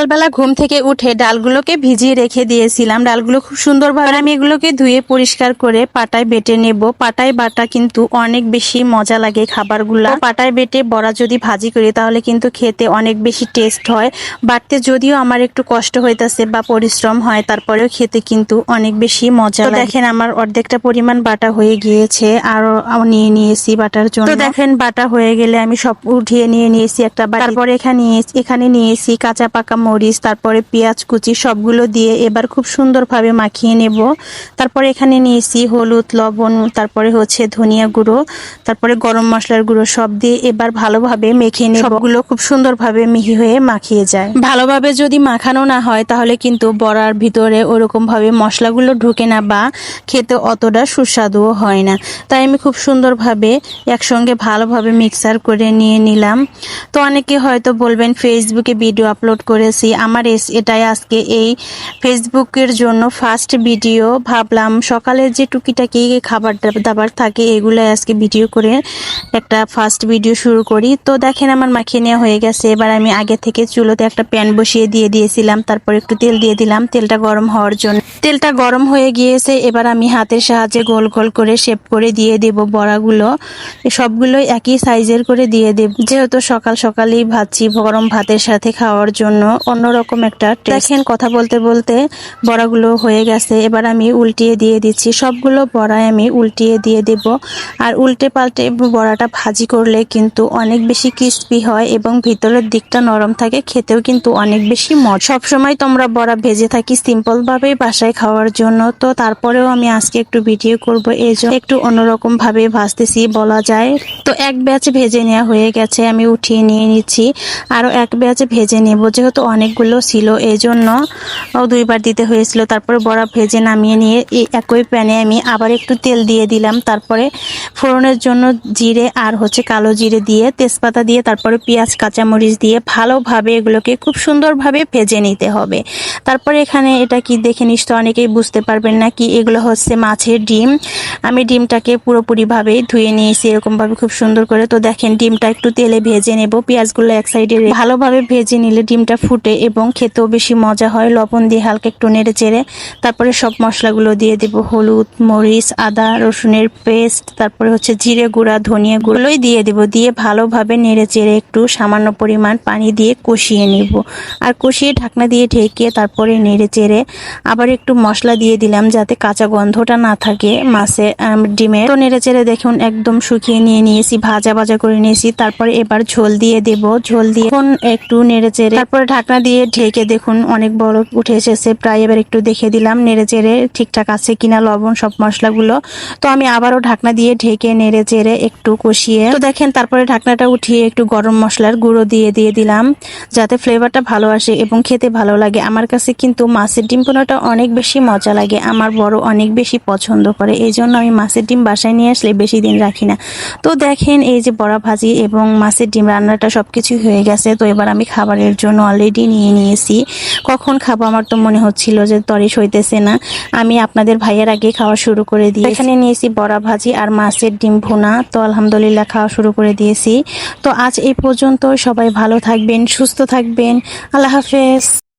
সকালবেলা ঘুম থেকে উঠে ডালগুলোকে ভিজিয়ে রেখে দিয়েছিলাম। ডালগুলো খুব সুন্দরভাবে আমি এগুলোকে ধুয়ে পরিষ্কার করে পাটায় বেটে নেব। পাটায় বাটা কিন্তু অনেক বেশি মজা লাগে খাবারগুলো। পাটায় বেটে বড়া যদি ভাজি করি তাহলে কিন্তু খেতে অনেক বেশি টেস্ট হয়। বাটতে যদিও আমার একটু কষ্ট হইতাছে বা পরিশ্রম হয় তারপরেও খেতে কিন্তু অনেক বেশি মজা লাগে। দেখেন আমার অর্ধেকটা পরিমাণ বাটা হয়ে গিয়েছে আরও নিয়ে নিয়েছি বাটার জন্য। তো দেখেন বাটা হয়ে গেলে আমি সব উঠিয়ে নিয়ে নিয়েছি একটা তারপরে এখানে এখানে নিয়েছি কাঁচা পাকা মরিচ, তারপরে পেঁয়াজ কুচি সবগুলো দিয়ে এবার খুব সুন্দরভাবে মাখিয়ে নেব। তারপরে এখানে নিয়েছি হলুদ, লবণ, তারপরে হচ্ছে ধনিয়া গুঁড়ো, তারপরে গরম মশলার গুঁড়ো সব দিয়ে এবার ভালোভাবে মেখে নেব। সবগুলো খুব সুন্দরভাবে মিহি হয়ে মাখিয়ে যায়। ভালোভাবে যদি মাখানো না হয় তাহলে কিন্তু বড়ার ভিতরে ওরকম ভাবে মশলাগুলো ঢুকে না বা খেতে অতটা সুস্বাদুও হয় না। তাই আমি খুব সুন্দরভাবে একসঙ্গে ভালোভাবে মিক্সার করে নিয়ে নিলাম। তো অনেকে হয়তো বলবেন, ফেসবুকে ভিডিও আপলোড করেছি আমার এস- এটাই আজকে এই ফেসবুকের জন্য ফার্স্ট ভিডিও ভাবলাম সকালে যে টুকিটাকি খাবার দাব- দাবার থাকে এগুলো আজকে ভিডিও করে একটা ফার্স্ট ভিডিও শুরু করি। তো দেখেন আমার মাখিয়ে নেওয়া হয়ে গেছে। এবার আমি আগে থেকে চুলোতে একটা প্যান বসিয়ে দিয়ে দিয়েছিলাম, তারপর একটু তেল দিয়ে দিলাম। তেলটা গরম হওয়ার জন্য তেলটা গরম হয়ে গিয়েছে। এবার আমি হাতের সাহায্যে গোল গোল করে শেপ করে দিয়ে দেব বড়াগুলো। সবগুলোই একই সাইজের করে দিয়ে দেব। যেহেতু সকাল সকালেই ভাবছি গরম ভাতের সাথে খাওয়ার জন্য। অন্যরকম একটা দেখেন কথা বলতে বলতে বড়াগুলো হয়ে গেছে। এবার আমি উল্টিয়ে দিয়ে দিচ্ছি। সবগুলো বড়াই আমি উল্টিয়ে দিয়ে দেব। আর উল্টে পাল্টে বড়াটা ভাজি করলে কিন্তু অনেক বেশি ক্রিস্পি হয় এবং ভিতরের দিকটা নরম থাকে। খেতেও কিন্তু অনেক বেশি মজ। সবসময় তোমরা বড়া ভেজে থাকি সিম্পল ভাবেই বাসায় খাওয়ার জন্য। তো তারপরেও আমি আজকে একটু ভিডিও করব। এই জন্য একটু অন্যরকম ভাবে ভাজতেছি বলা যায়। তো এক ব্যাচ ভেজে নেওয়া হয়ে গেছে। আমি উঠিয়ে নিয়ে নিচ্ছি। আরও এক ব্যাচ ভেজে নেব। যেহেতু অনেকগুলো ছিল। এই জন্য দুইবার দিতে হয়েছিল। তারপরে বড়া ভেজে নামিয়ে নিয়ে এই একই প্যানে আমি আবার একটু তেল দিয়ে দিলাম। তারপরে ফোড়নের জন্য জিরে আর হচ্ছে কালো জিরে দিয়ে তেজপাতা দিয়ে, তারপরে পেঁয়াজ, কাঁচামরিচ দিয়ে ভালোভাবে এগুলোকে খুব সুন্দরভাবে ভেজে নিতে হবে। তারপরে এখানে এটা কি দেখে নিশ্চয় অনেকেই বুঝতে পারবেন না কি এগুলো হচ্ছে মাছের ডিম। আমি ডিমটাকে পুরোপুরিভাবে ধুয়ে নিয়েছি এরকমভাবে খুব সুন্দর করে। তো দেখেন ডিমটা একটু তেলে ভেজে নেব। পেঁয়াজগুলো এক সাইডে ভালোভাবে ভেজে নিলে ডিমটা ফুটে এবং খেতেও বেশি মজা হয়। লবণ দিয়ে হালকা একটু নেড়ে চেড়ে তারপরে সব মশলাগুলো দিয়ে দেব। হলুদ, মরিচ, আদা, রসুনের পেস্ট, তারপরে হচ্ছে জিরে গুঁড়া, ধনিয়া গুঁড়োই দিয়ে দেব। দিয়ে ভালোভাবে নেড়ে চেড়ে একটু সামান্য পরিমাণ পানি দিয়ে কষিয়ে নিব। আর কষিয়ে ঢাকনা দিয়ে ঢেকে তারপরে নেড়ে চেড়ে আবার একটু মশলা দিয়ে দিলাম যাতে কাঁচা গন্ধটা না থাকে মাছে ডিমে তো নেড়ে চেড়ে দেখুন একদম শুকিয়ে নিয়ে নিয়েছি, ভাজা ভাজা করে নিয়েছি। তারপরে এবার ঝোল দিয়ে দেব। ঝোল দিয়ে একটু নেড়ে চেড়ে তারপরে ঢাকনা দিয়ে ঢেকে দেখুন, অনেক বড় উঠে এসেছে প্রায় এবার একটু দেখে দিলাম, নেড়ে চেড়ে ঠিকঠাক আছে কিনা, লবণ, সব মশলাগুলো। তো আমি আবারও ঢাকনা দিয়ে ঢেকে নেড়ে চেড়ে একটু কষিয়ে, তো দেখেন তারপরে ঢাকনাটা উঠিয়ে একটু গরম মশলার গুঁড়ো দিয়ে দিয়ে দিলাম, যাতে ফ্লেভারটা ভালো আসে এবং খেতে ভালো লাগে। আমার কাছে কিন্তু মাছের ডিম পোনাটা অনেক বেশি মজা লাগে, আমার বড় অনেক বেশি পছন্দ করে, এই জন্য আমি মাছের ডিম বাসায় নিয়ে আসলে বেশি দিন রাখি না। তো দেখেন এই যে বড়া ভাজি এবং মাছের ডিম রান্নাটা সবকিছু হয়ে গেছে, তো এবার আমি খাবারের জন্য অলরেডি নিয়ে নিয়েছি। কখন খাব আমার তো মনে হচ্ছিল যে তরে সইতেছে না। আমি আপনাদের ভাইয়ের আগে খাওয়া শুরু করে দিই এখানে নিয়েছি বড়া ভাজি আর মাছের ডিম ভুনা। তো আলহামদুলিল্লাহ খাওয়া শুরু করে দিয়েছি। তো আজ এই পর্যন্ত সবাই ভালো থাকবেন, সুস্থ থাকবেন। আল্লাহ হাফেজ।